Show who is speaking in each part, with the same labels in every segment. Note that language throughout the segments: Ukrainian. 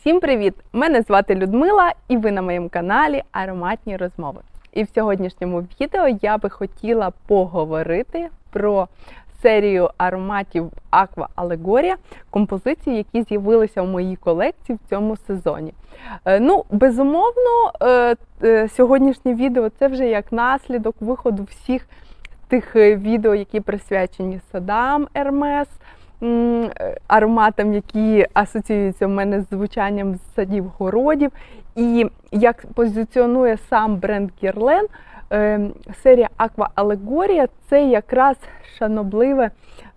Speaker 1: Всім привіт! Мене звати Людмила, і ви на моєму каналі Ароматні розмови. І в сьогоднішньому відео я би хотіла поговорити про серію ароматів Aqua Allegoria, композиції, які з'явилися в моїй колекції в цьому сезоні. Е, Ну, безумовно, е, е, сьогоднішнє відео це вже як наслідок виходу всіх тих відео, які присвячені садам Ермес, ароматам, які асоціюються в мене з звучанням з садів городів. І як позиціонує сам бренд Guerlain, е, серія Aqua Allegoria – це якраз шанобливе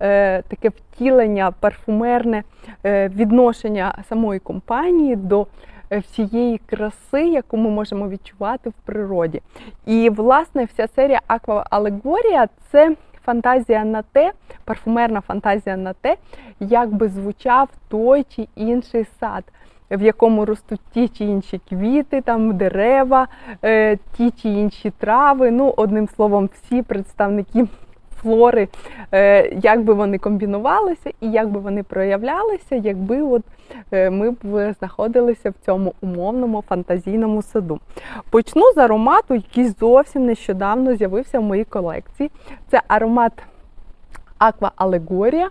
Speaker 1: е, таке втілення, парфумерне е, відношення самої компанії до е, всієї краси, яку ми можемо відчувати в природі. І власне вся серія Aqua Allegoria – це фантазія на те, парфумерна фантазія на те, як би звучав той чи інший сад. В якому ростуть ті чи інші квіти, там дерева, е, ті чи інші трави. Ну, одним словом, всі представники флори, е, як би вони комбінувалися і як би вони проявлялися, якби от е, ми б знаходилися в цьому умовному фантазійному саду. Почну з аромату, який зовсім нещодавно з'явився в моїй колекції. Це аромат Аква е,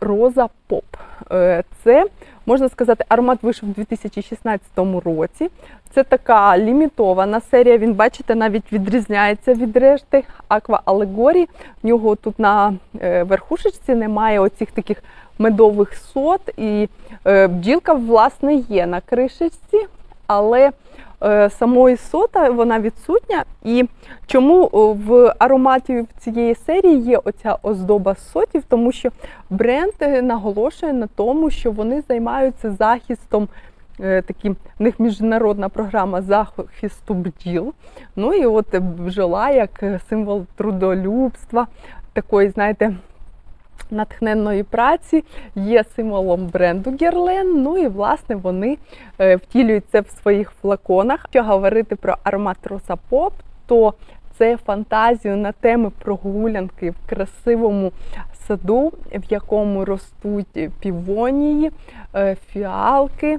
Speaker 1: Роза Поп. Е, Це, можна сказати, аромат вийшов у 2016 році. Це така лімітована серія. Він, бачите, навіть відрізняється від решти Aqua Allegoria. В нього тут на е, верхушечці немає оцих таких медових сот, і е, бджілка, власне, є на кришечці, але е, самої сота вона відсутня. І чому в ароматі цієї серії є оця оздоба сотів? Тому що бренд е, наголошує на тому, що вони займаються захистом. е, Такі в них міжнародна програма захисту бджіл. Ну і от бджола як е, символ трудолюбства, такої, знаєте, натхненної праці, є символом бренду Герлен. Ну і власне вони е, втілюють це в своїх флаконах. Що говорити про аромат Роса Поп, то це фантазію на теми прогулянки в красивому саду, в якому ростуть півонії, е, фіалки.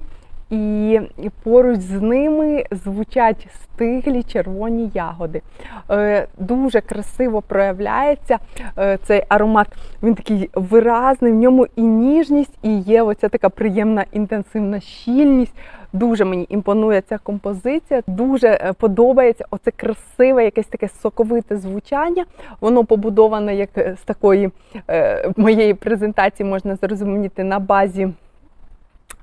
Speaker 1: І поруч з ними звучать стиглі червоні ягоди. Е, Дуже красиво проявляється е, цей аромат. Він такий виразний, в ньому і ніжність, і є оця така приємна інтенсивна щільність. Дуже мені імпонує ця композиція. Дуже е, подобається оце красиве, якесь таке соковите звучання. Воно побудоване як з такої моєї презентації можна зрозуміти на базі.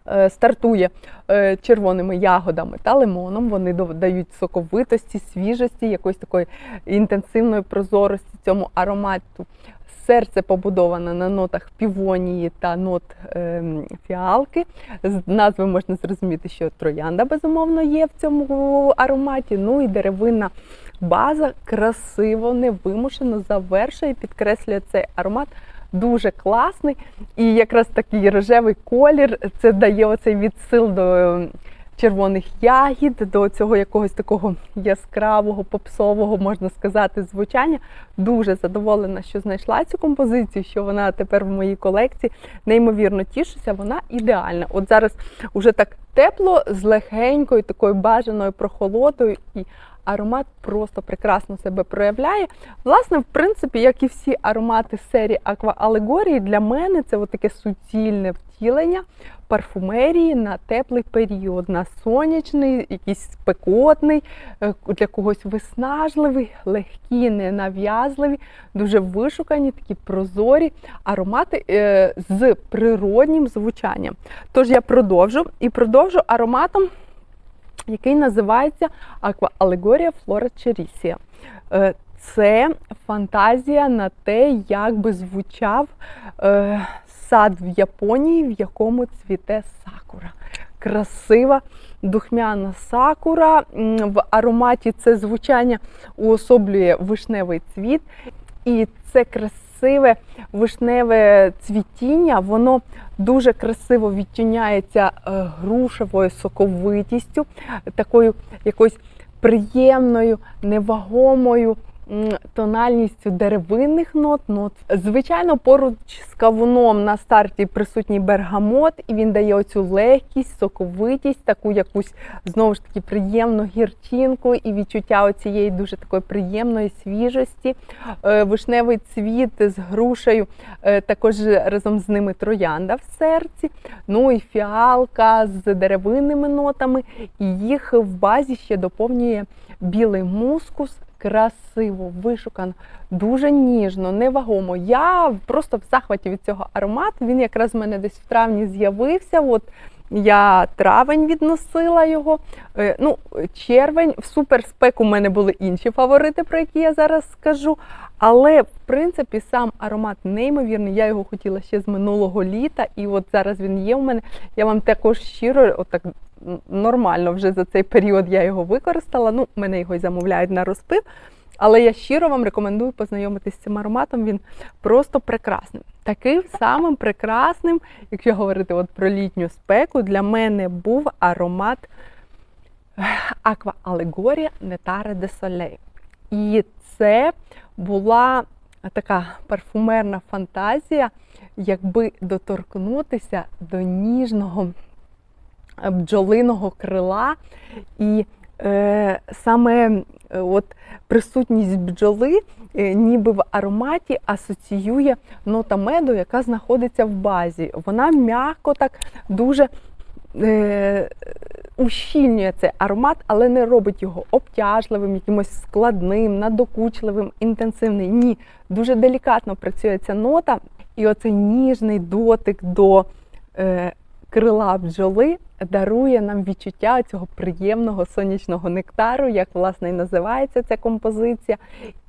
Speaker 1: Е, Стартує е, червоними ягодами та лимоном. Вони додають соковитості, свіжості, якоїсь такої інтенсивної прозорості цьому аромату. Серце побудоване на нотах півонії та нот е, фіалки. З назви можна зрозуміти, що троянда безумовно є в цьому ароматі. Ну і деревинна база красиво, невимушено завершує, підкреслює цей аромат. Дуже класний. І якраз такий рожевий колір це дає оцей відсил до е, червоних ягід, до цього якогось такого яскравого, попсового, можна сказати, звучання. Дуже задоволена, що знайшла цю композицію, що вона тепер в моїй колекції. Неймовірно тішуся, вона ідеальна. От зараз уже так тепло, з легенькою, такою бажаною прохолодою. і Аромат просто прекрасно себе проявляє. Власне, в принципі, як і всі аромати серії Aqua Allegoria, для мене це таке суцільне втілення парфумерії на теплий період, на сонячний, якийсь спекотний, е, для когось виснажливий, легкі, ненав'язливі, дуже вишукані, такі прозорі аромати е, з природнім звучанням. Тож я продовжу і продовжу ароматом який називається Allegoria Flora Cherisia. Е, Це фантазія на те, як би звучав е, сад в Японії, в якому цвіте сакура. Красива духмяна сакура. В ароматі це звучання уособлює вишневий цвіт. І це красиве вишневе цвітіння, воно дуже красиво відтіняється е, грушевою соковитістю, такою якоюсь приємною, невагомою тональністю деревинних нот. нот. Звичайно, поруч з кавуном на старті присутній бергамот, і він дає оцю легкість, соковитість, таку якусь знову ж таки приємну гірчинку і відчуття оцієї дуже такої приємної свіжості. Е, Вишневий цвіт з грушею, е, також разом з ними троянда в серці. Ну і фіалка з деревинними нотами. І їх в базі ще доповнює білий мускус. Красиво, вишукано, дуже ніжно, невагомо. Я просто в захваті від цього аромату. Він якраз в мене десь в травні з'явився. От я травень відносила його. Е, Ну, червень, в суперспек у мене були інші фаворити, про які я зараз скажу. Але в принципі сам аромат неймовірний. Я його хотіла ще з минулого літа, і от зараз він є у мене. Я вам також щиро, отак нормально вже за цей період я його використала. Ну, мене його й замовляють на розпив. Але я щиро вам рекомендую познайомитися з цим ароматом. Він просто прекрасний. Таким самим прекрасним, якщо говорити от про літню спеку, для мене був аромат Аква Алегорія Нетаре де Солей. І це була така парфумерна фантазія, якби доторкнутися до ніжного бджолиного крила. І е, саме е, от присутність бджоли, е, ніби в ароматі асоціює нота меду, яка знаходиться в базі. Вона м'яко так дуже е, ущільнює цей аромат, але не робить його обтяжливим, якимось складним, надокучливим, інтенсивним. Ні, дуже делікатно працює ця нота, і оцей ніжний дотик до е, крила бджоли дарує нам відчуття цього приємного сонячного нектару, як власне і називається ця композиція,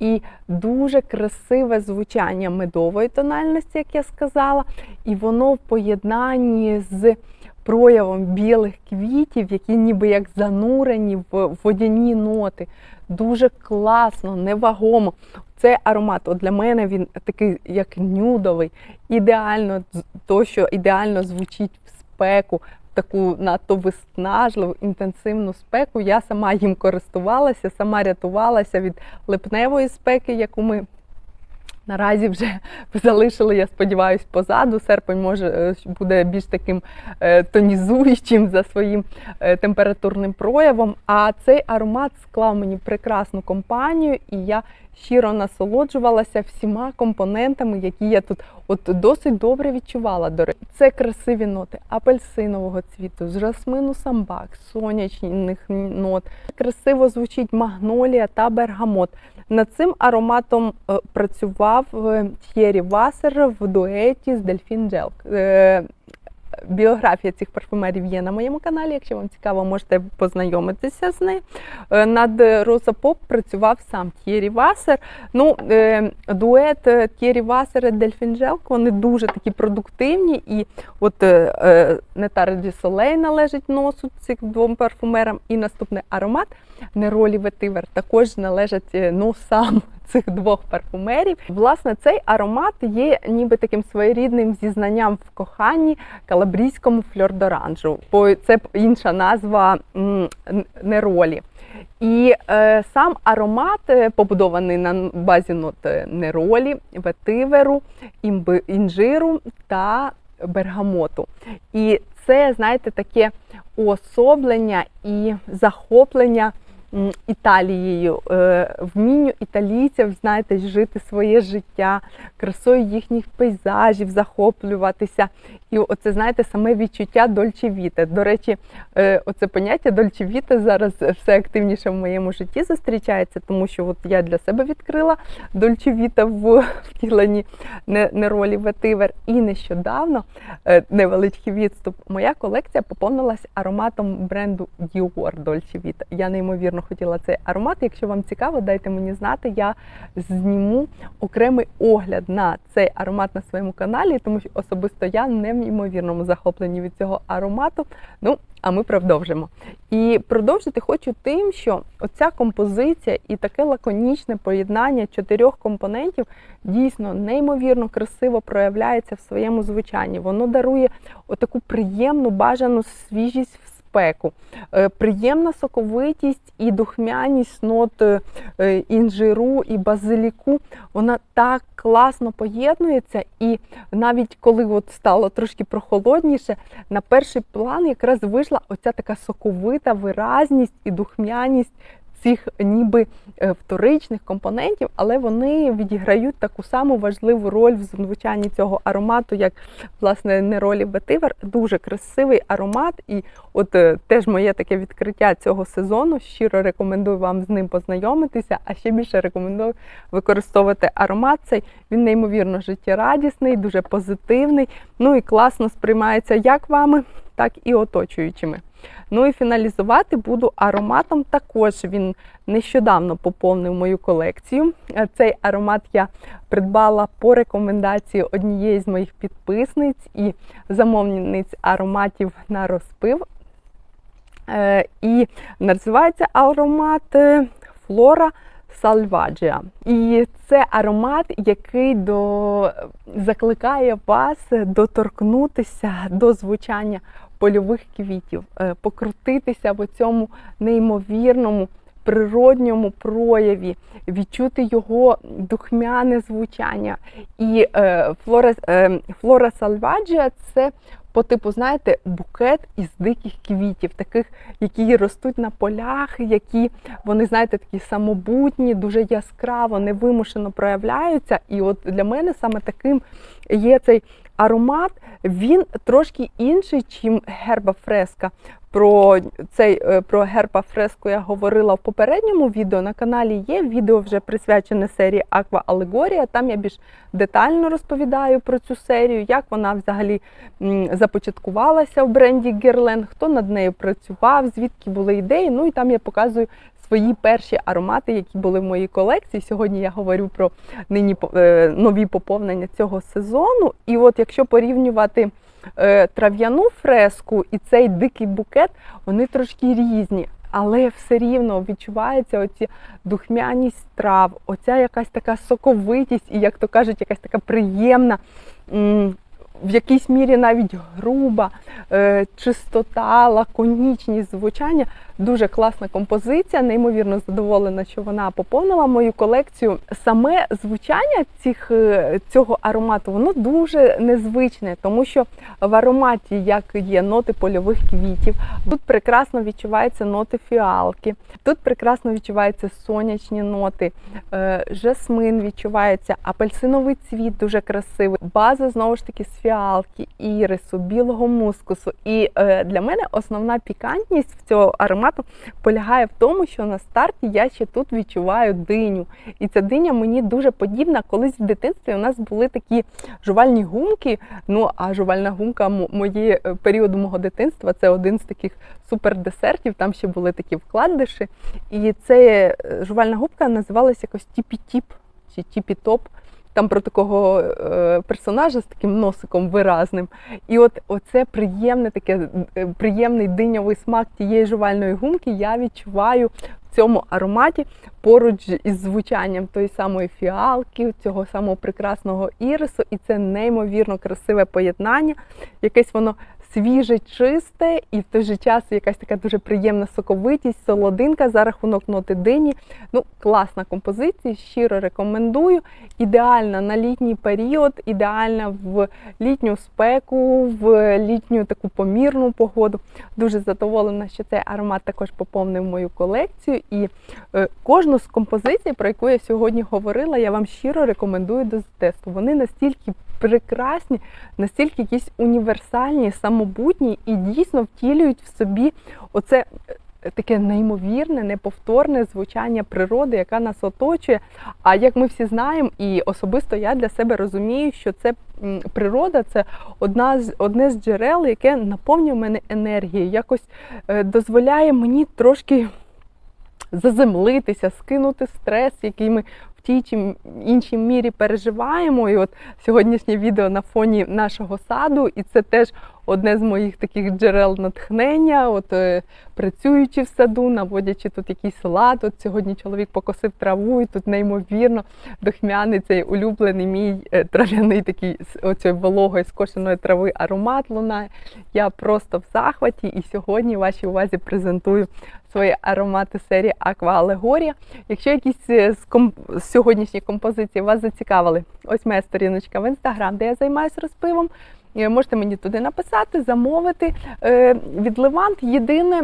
Speaker 1: і дуже красиве звучання медової тональності, як я сказала, і воно в поєднанні з проявом білих квітів, які ніби як занурені в водяні ноти. Дуже класно, невагомо. Цей аромат от для мене він такий, як нюдовий, ідеально то, що ідеально звучить в спеку, таку надто виснажливу, інтенсивну спеку. Я сама їм користувалася, сама рятувалася від липневої спеки, яку ми Наразі вже залишили, я сподіваюся, позаду. Серпень може е, буде більш таким е, тонізуючим за своїм е, температурним проявом. А цей аромат склав мені прекрасну компанію, і я щиро насолоджувалася всіма компонентами, які я тут от досить добре відчувала. До це красиві ноти апельсинового цвіту, з жасмину самбак, сонячних нот. Красиво звучить магнолія та бергамот. Над цим ароматом е, працював е, Т'єрі Васер в дуеті з Дельфін Джелк. Е, Біографія цих парфумерів є на моєму каналі. Якщо вам цікаво, можете познайомитися з нею. Над Роза Поп працював сам Т'єрі Васер. Ну, дует Т'єрі Васер і Дельфін Джелк, вони дуже такі продуктивні. І от Нетар Ді Солей належить носу цих двом парфумерам. І наступний аромат Неролі Ветивер також належать носам цих двох парфумерів. Власне, цей аромат є ніби таким своєрідним зізнанням в коханні калабрійському фльордоранжу, бо це інша назва Неролі. І е, сам аромат побудований на базі нот неролі, ветиверу, імби, інжиру та бергамоту. І це, знаєте, таке уособлення і захоплення. Італією, е, вмінню італійців, знаєте, жити своє життя, красою їхніх пейзажів, захоплюватися. І оце, знаєте, саме відчуття дольчевіте. До речі, е, оце поняття дольчевіте зараз все активніше в моєму житті зустрічається, тому що от я для себе відкрила дольчевіте в втіленні неролі ветивер. І нещодавно е, невеличкий відступ. Моя колекція поповнилась ароматом бренду Dior Dolce Vita. Я неймовірно хотіла цей аромат. Якщо вам цікаво, дайте мені знати, я зніму окремий огляд на цей аромат на своєму каналі, тому що особисто я не в неймовірному захопленні від цього аромату. Ну, а ми продовжимо. І продовжити хочу тим, що оця композиція і таке лаконічне поєднання чотирьох компонентів дійсно неймовірно красиво проявляється в своєму звучанні. Воно дарує отаку приємну бажану свіжість в спеку. Е, Приємна соковитість і духмяність нот е, е, інжиру і базиліку. Вона так класно поєднується, і навіть коли от стало трошки прохолодніше, на перший план якраз вийшла оця така соковита виразність і духмяність цих ніби е, вторичних компонентів, але вони відіграють таку саму важливу роль в звучанні цього аромату, як власне неролі ветивер. Дуже красивий аромат, і от е, теж моє таке відкриття цього сезону. Щиро рекомендую вам з ним познайомитися, а ще більше рекомендую використовувати аромат. Цей він неймовірно життєрадісний, дуже позитивний. Ну і класно сприймається як вами, так і оточуючими. Ну і фіналізувати буду ароматом. Також він нещодавно поповнив мою колекцію. Е, Цей аромат я придбала по рекомендації однієї з моїх підписниць і замовниць ароматів на розпив. Е, І називається аромат е, Флора Сальваджіа. І це аромат, який до... закликає вас доторкнутися до звучання польових квітів, е, покрутитися в цьому неймовірному природньому прояві, відчути його духмяне звучання. І е, флора, е, флора сальваджія це по типу, знаєте, букет із диких квітів, таких, які ростуть на полях, які вони, знаєте, такі самобутні, дуже яскраво, невимушено проявляються. І от для мене саме таким є цей аромат. Він трошки інший, чим герба фреска. Про цей е, про герба фреску я говорила в попередньому відео. На каналі є відео вже присвячене серії Аква Алегорія. Там я більш детально розповідаю про цю серію, як вона взагалі започаткувалася в бренді Герлен, хто над нею працював, звідки були ідеї. Ну і там я показую свої перші аромати, які були в моїй колекції. Сьогодні я говорю про нині е, нові поповнення цього сезону. І от якщо порівнювати трав'яну фреску і цей дикий букет, вони трошки різні. Але все рівно відчувається оці духмяність трав, оця якась така соковитість, і, як то кажуть, якась така приємна, в якійсь мірі навіть груба е, чистота, лаконічність звучання. Дуже класна композиція, неймовірно задоволена, що вона поповнила мою колекцію. Саме звучання цих, е, цього аромату воно дуже незвичне, тому що в ароматі, як є ноти польових квітів, тут прекрасно відчуваються ноти фіалки, тут прекрасно відчуваються сонячні ноти, е, жасмин відчувається, апельсиновий цвіт дуже красивий, база знову ж таки фіалки, ірису, білого мускусу. І е, для мене основна пікантність в цього аромату полягає в тому, що на старті я ще тут відчуваю диню. І ця диня мені дуже подібна. Колись в дитинстві у нас були такі жувальні гумки. Ну а жувальна гумка моєї періоду мого дитинства це один з таких супердесертів. Там ще були такі вкладиші. І це жувальна губка називалася якось Тіпі-Тіп чи Тіпі-Топ. Там про такого е, персонажа з таким носиком виразним. І от оце приємне таке приємний диньовий смак тієї жувальної гумки я відчуваю в цьому ароматі поруч із звучанням тої самої фіалки, цього самого прекрасного ірису. І це неймовірно красиве поєднання. Якесь воно свіже, чисте, і в той же час якась така дуже приємна соковитість, солодинка за рахунок ноти дині. Ну, класна композиція, щиро рекомендую. Ідеальна на літній період, ідеальна в літню спеку, в літню таку помірну погоду. Дуже задоволена, що цей аромат також поповнив мою колекцію. І е, кожну з композицій, про яку я сьогодні говорила, я вам щиро рекомендую до тесту. Вони настільки прекрасні, настільки якісь універсальні, самобутні і дійсно втілюють в собі оце. Таке неймовірне, неповторне звучання природи, яка нас оточує. А як ми всі знаємо, і особисто я для себе розумію, що це природа це одна з одне з джерел, яке наповнює мене енергією, якось дозволяє мені трошки заземлитися, скинути стрес, який ми тій чи іншій мірі переживаємо. І от сьогоднішнє відео на фоні нашого саду, і це теж одне з моїх таких джерел натхнення. От е, працюючи в саду, наводячи тут якийсь лад. От сьогодні чоловік покосив траву, і тут неймовірно дохмяний цей улюблений мій е, трав'яний такий оцієї вологої скошеної трави аромат лунає. Я просто в захваті, і сьогодні вашій увазі презентую свої аромати серії Аква Алегорія. Якщо якісь е, з, комп- з сьогоднішніх композицій вас зацікавили, ось моя сторіночка в інстаграм, де я займаюся розпивом. Е, Можете мені туди написати, замовити. Е, Від Левант єдине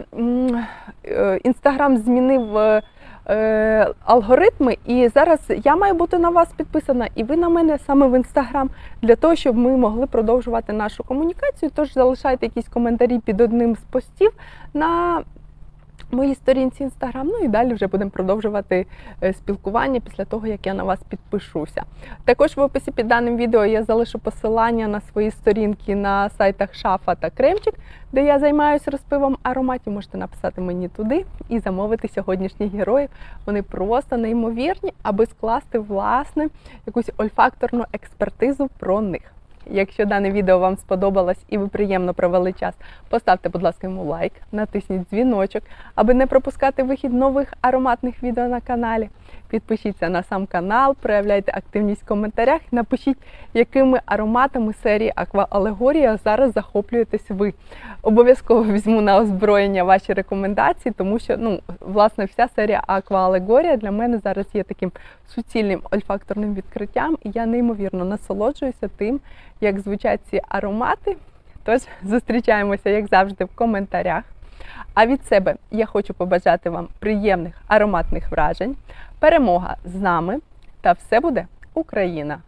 Speaker 1: інстаграм змінив е, е, алгоритми, і зараз я маю бути на вас підписана, і ви на мене саме в інстаграм, для того, щоб ми могли продовжувати нашу комунікацію. Тож залишайте якісь коментарі під одним з постів на моїй сторінці інстаграм. Ну і далі вже будемо продовжувати е, спілкування після того, як я на вас підпишуся. Також в описі під даним відео я залишу посилання на свої сторінки на сайтах Шафа та Кремчик, де я займаюся розпивом ароматів. Можете написати мені туди і замовити сьогоднішніх героїв. Вони просто неймовірні, аби скласти власне якусь ольфакторну експертизу про них. Якщо дане відео вам сподобалось і ви приємно провели час, поставте, будь ласка, йому лайк, натисніть дзвіночок, аби не пропускати вихід нових ароматних відео на каналі. Підпишіться на сам канал, проявляйте активність в коментарях, напишіть, якими ароматами серії Аква Алегорія зараз захоплюєтесь ви. Обов'язково візьму на озброєння ваші рекомендації, тому що ну, власне вся серія Аква Алегорія для мене зараз є таким суцільним ольфакторним відкриттям, і я неймовірно насолоджуюся тим, як звучать ці аромати. Тож зустрічаємося, як завжди, в коментарях. А від себе я хочу побажати вам приємних ароматних вражень, перемога з нами та все буде Україна!